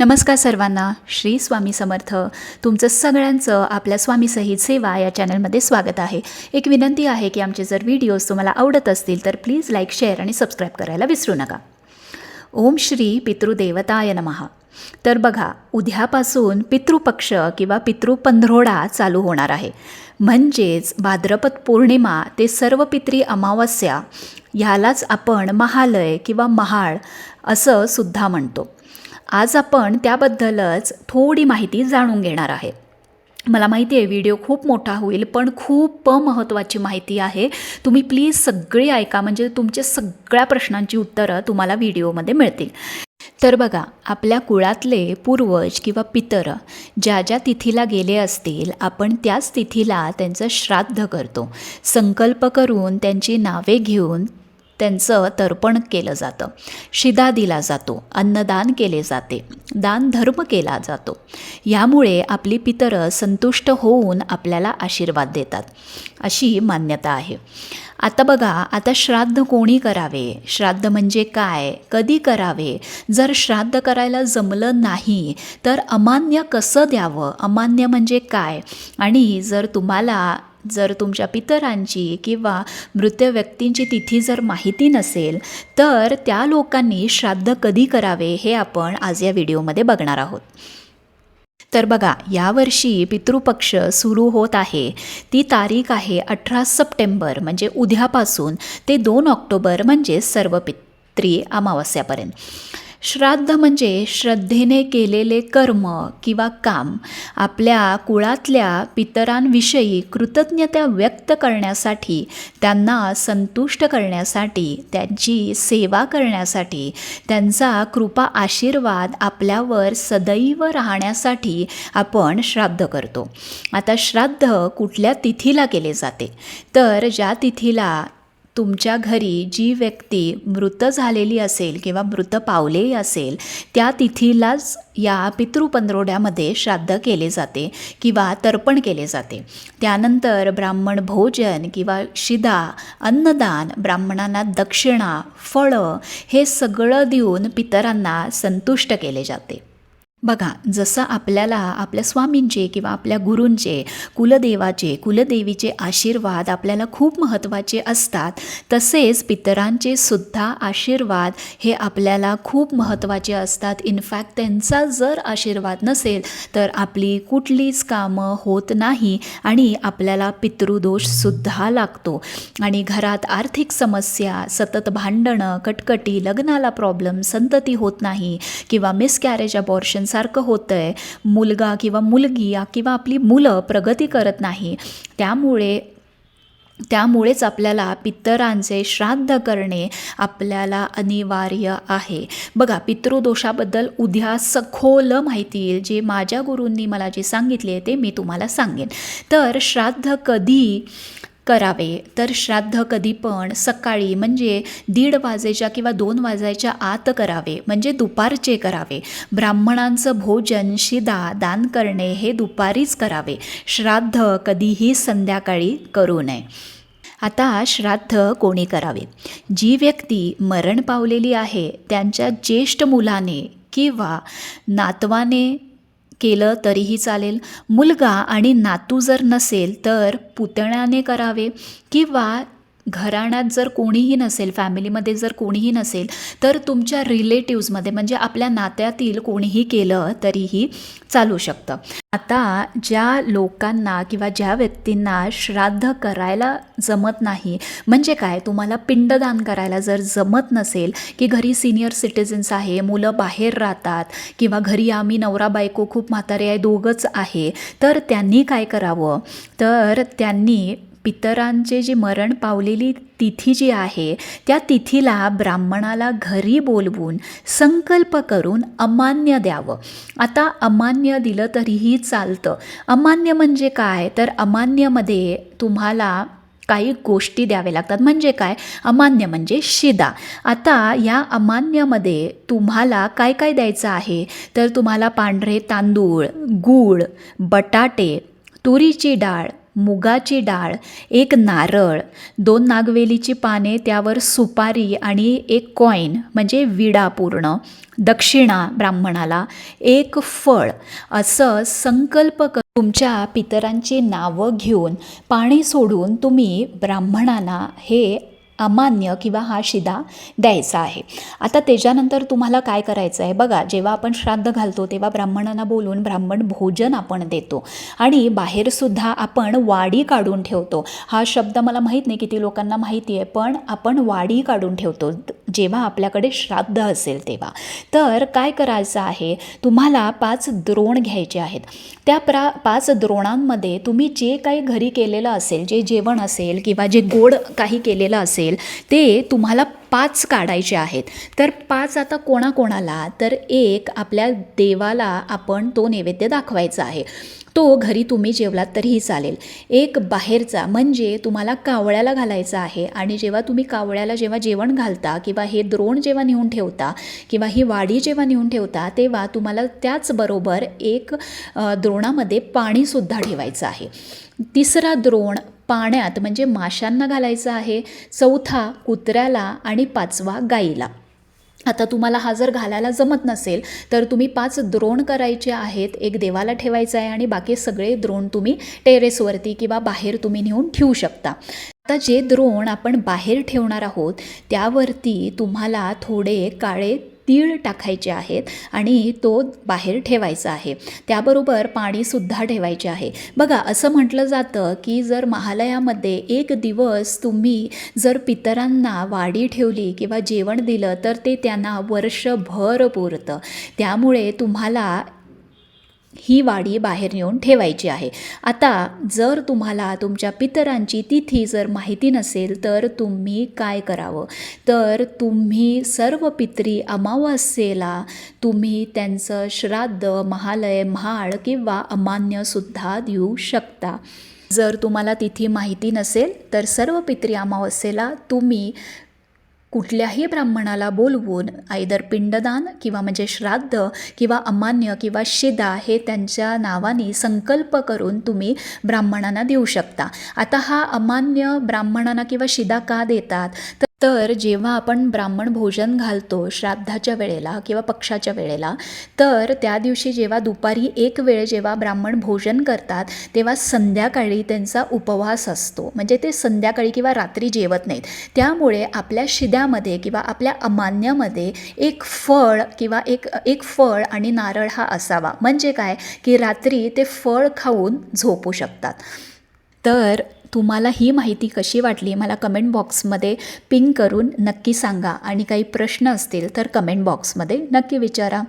नमस्कार सर्वांना. श्री स्वामी समर्थ. तुमचं सगळ्यांचं आपल्या स्वामी सहित सेवा या चॅनलमध्ये स्वागत आहे. एक विनंती आहे की आमचे जर व्हिडिओज तुम्हाला आवडत असतील तर प्लीज लाईक शेअर आणि सबस्क्राईब करायला विसरू नका. ओम श्री पितृदेवताय नमहा तर बघा उद्यापासून पितृपक्ष किंवा पितृपंधरोडा चालू होणार आहे. म्हणजेच भाद्रपद पौर्णिमा ते सर्व पित्री अमावस्या ह्यालाच आपण महालय किंवा महाळ असं सुद्धा म्हणतो. आज आपण त्याबद्दलच थोडी माहिती जाणून घेणार आहे. मला माहिती आहे व्हिडिओ खूप मोठा होईल पण खूप महत्त्वाची माहिती आहे. तुम्ही प्लीज सगळी ऐका म्हणजे तुमच्या सगळ्या प्रश्नांची उत्तरं तुम्हाला व्हिडिओमध्ये मिळतील. तर बघा आपल्या कुळातले पूर्वज किंवा पितर ज्या ज्या तिथीला गेले असतील आपण त्याच तिथीला त्यांचं श्राद्ध करतो. संकल्प करून त्यांची नावे घेऊन त्यांचं तर्पण केलं जातं. शिदा दिला जातो अन्नदान केले जाते दान धर्म केला जातो. यामुळे आपली पितरं संतुष्ट होऊन आपल्याला आशीर्वाद देतात. अशी मान्यता आहे. आता बघा आता श्राद्ध कोणी करावे? श्राद्ध म्हणजे काय? कधी करावे? जर श्राद्ध करायला जमलं नाही तर अमान्य कसं द्यावं? अमान्य म्हणजे काय? आणि जर तुम्हाला जर तुमच्या पितरांची किंवा मृत व्यक्तींची तिथी जर माहिती नसेल तर त्या लोकांनी श्राद्ध कधी करावे हे आपण आज या व्हिडिओमध्ये बघणार आहोत. तर बघा यावर्षी पितृपक्ष सुरू होत आहे. ती तारीख आहे अठरा सप्टेंबर म्हणजे उद्यापासून ते दोन ऑक्टोबर म्हणजे सर्व पित्री अमावस्यापर्यंत. श्राद्ध म्हणजे श्रद्धेने केलेले कर्म किंवा काम आपल्या कुळातल्या पितरांविषयी कृतज्ञता व्यक्त करण्यासाठी त्यांना संतुष्ट करण्यासाठी त्यांची सेवा करण्यासाठी त्यांचा कृपा आशीर्वाद आपल्यावर सदैव राहण्यासाठी आपण श्राद्ध करतो. आता श्राद्ध कुठल्या तिथीला केले जाते? तर ज्या तिथीला तुमच्या घरी जी व्यक्ती मृत झालेली असेल किंवा मृत पावलेली असेल त्या तिथीलाच या पितृपंधरोड्यामध्ये श्राद्ध केले जाते किंवा तर्पण केले जाते. त्यानंतर ब्राह्मण भोजन किंवा शिदा अन्नदान ब्राह्मणांना दक्षिणा फळं हे सगळं देऊन पितरांना संतुष्ट केले जाते. बघा जसं आपल्याला आपल्या स्वामींचे किंवा आपल्या गुरूंचे कुलदेवाचे कुलदेवीचे आशीर्वाद आपल्याला खूप महत्त्वाचे असतात तसेच पितरांचे सुद्धा आशीर्वाद हे आपल्याला खूप महत्त्वाचे असतात. इनफॅक्ट त्यांचा जर आशीर्वाद नसेल तर आपली कुठलीच कामं होत नाही आणि आपल्याला पितृदोषसुद्धा लागतो. आणि घरात आर्थिक समस्या सतत भांडणं कटकटी लग्नाला प्रॉब्लेम संतती होत नाही किंवा मिसकॅरेज अबॉर्शन सारखं होतं आहे मुलगा किंवा मुलगी किंवा आपली मुलं प्रगती करत नाही. त्यामुळे त्यामुळेच आपल्याला पितरांचे श्राद्ध करणे आपल्याला अनिवार्य आहे. बघा पितृदोषाबद्दल उद्या सखोल माहिती येईल. जे माझ्या गुरूंनी मला जे सांगितले ते मी तुम्हाला सांगेन. तर श्राद्ध कधी करावे. तर श्राद्ध कधी पण सकाळी म्हणजे दीड वाजेच्या किंवा दोन वाजायच्या आत करावे. म्हणजे दुपारचे करावे. ब्राह्मणांचं भोजन शिदा दान करणे हे दुपारीच करावे. श्राद्ध कधीही संध्याकाळी करू नये. आता श्राद्ध कोणी करावे? जी व्यक्ती मरण पावलेली आहे त्यांच्या ज्येष्ठ मुलाने किंवा नातवाने केलं तरीही चालेल. मुलगा आणि नातू जर नसेल तर पुतण्याने करावे किंवा घराण्यात जर कोणीही नसेल फॅमिलीमध्ये जर कोणीही नसेल तर तुमच्या रिलेटिव्समध्ये म्हणजे आपल्या नात्यातील कोणीही केलं तरीही चालू शकतं. आता ज्या लोकांना किंवा ज्या व्यक्तींना श्राद्ध करायला जमत नाही म्हणजे काय? तुम्हाला पिंडदान करायला जर जमत नसेल की घरी सिनियर सिटिझन्स आहे मुलं बाहेर राहतात किंवा घरी आम्ही नवरा बायको खूप म्हातारे आहे दोघंच आहे तर त्यांनी काय करावं? तर त्यांनी पितरांचे जी मरण पावलेली तिथी जी आहे त्या तिथीला ब्राह्मणाला घरी बोलवून संकल्प करून अमान्य द्यावं. आता अमान्य दिलं तरीही चालतं. अमान्य म्हणजे काय? तर अमान्यमध्ये तुम्हाला काही गोष्टी द्याव्या लागतात. म्हणजे काय? अमान्य म्हणजे शिदा. आता या अमान्यामध्ये तुम्हाला काय काय द्यायचं आहे? तर तुम्हाला पांढरे तांदूळ गूळ बटाटे तुरीची डाळ मुगाची डाळ एक नारळ दोन नागवेलीची पाने त्यावर सुपारी आणि एक कॉईन म्हणजे विडा पूर्ण दक्षिणा ब्राह्मणाला एक फळ असं संकल्प कर तुमच्या पितरांची नावं घेऊन पाणी सोडून तुम्ही ब्राह्मणाला हे अमान्य किंवा हा शिदा द्यायचा आहे. आता त्याच्यानंतर तुम्हाला काय करायचं आहे? बघा जेव्हा आपण श्राद्ध घालतो तेव्हा ब्राह्मणांना बोलून ब्राह्मण भोजन आपण देतो. आणि बाहेरसुद्धा आपण वाडी काढून ठेवतो. हा शब्द मला माहीत नाही किती लोकांना माहिती आहे पण आपण वाडी काढून ठेवतो. जेव्हा आपल्याकडे श्राद्ध असेल तेव्हा. तर काय करायचं आहे? तुम्हाला पाच द्रोण घ्यायचे आहेत. त्या प्रा पाच द्रोणांमध्ये तुम्ही जे काही घरी केलेलं असेल जे जेवण असेल किंवा जे गोड काही केलेलं असेल ते तुम्हाला पाच काढायचे आहेत. तर पाच आता कोणाकोणाला? तर एक आपल्या देवाला आपण तो नैवेद्य दाखवायचा आहे. तो घरी तुम्ही जेवलात तरीही चालेल. एक बाहेरचा म्हणजे तुम्हाला कावळ्याला घालायचा आहे आणि जेव्हा तुम्ही कावळ्याला जेव्हा जेवण घालता किंवा हे द्रोण जेव्हा नेऊन ठेवता किंवा ही वाडी जेव्हा नेऊन ठेवता तेव्हा तुम्हाला त्याचबरोबर एक द्रोणामध्ये पाणीसुद्धा ठेवायचं आहे. तिसरा द्रोण पाण्यात म्हणजे माशांना घालायचा आहे चौथा कुत्र्याला आणि पाचवा गाईला आता तुम्हाला हा जर घालायला जमत नसेल तर तुम्ही पाच द्रोण करायचे आहेत एक देवाला ठेवायचा आहे आणि बाकी सगळे द्रोण तुम्ही टेरेसवरती किंवा बाहेर तुम्ही नेऊन ठेवू शकता. आता जे द्रोण आपण बाहेर ठेवणार आहोत त्यावरती तुम्हाला थोडे काळे तीळ टाकायचे आहेत आणि तो बाहेर ठेवायचा आहे. त्याबरोबर पाणीसुद्धा ठेवायचे आहे. बघा असं म्हटलं जातं की जर महालयामध्ये एक दिवस तुम्ही जर पितरांना वाडी ठेवली किंवा जेवण दिलं तर ते त्यांना वर्षभर पुरतं. त्यामुळे तुम्हाला ही वाडी बाहेर नेऊन ठेवायची आहे. आता जर तुम्हाला तुमच्या पितरांची तिथी जर माहिती नसेल तर तुम्ही काय करावं? तर तुम्ही सर्व पित्री अमावास्येला तुम्ही त्यांचं श्राद्ध महालय म्हाळ किंवा अमान्यसुद्धा देऊ शकता. जर तुम्हाला तिथी माहिती नसेल तर सर्व पित्री अमावस्येला तुम्ही कुठल्याही ब्राह्मणाला बोलवून आयदर पिंडदान किंवा म्हणजे श्राद्ध किंवा अमान्य किंवा शिदा हे त्यांच्या नावाने संकल्प करून तुम्ही ब्राह्मणांना देऊ शकता. आता हा अमान्य ब्राह्मणांना किंवा शिदा का देतात? तर तर जेव्हा आपण ब्राह्मण भोजन घालतो श्राद्धाच्या वेळेला किंवा पक्षाच्या वेळेला तर त्या दिवशी जेव्हा दुपारी एक वेळ जेव्हा ब्राह्मण भोजन करतात तेव्हा संध्याकाळी त्यांचा उपवास असतो. म्हणजे ते संध्याकाळी किंवा रात्री जेवत नाहीत. त्यामुळे आपल्या शिद्यामध्ये किंवा आपल्या अमान्यामध्ये एक फळ किंवा एक एक फळ आणि नारळ हा असावा. म्हणजे काय? की रात्री ते फळ खाऊन झोपू शकतात. तर तुम्हाला ही माहिती कशी वाटली मला कमेंट बॉक्समध्ये पिंग करून नक्की सांगा. आणि काही प्रश्न असतील तर कमेंट बॉक्समध्ये नक्की विचारा.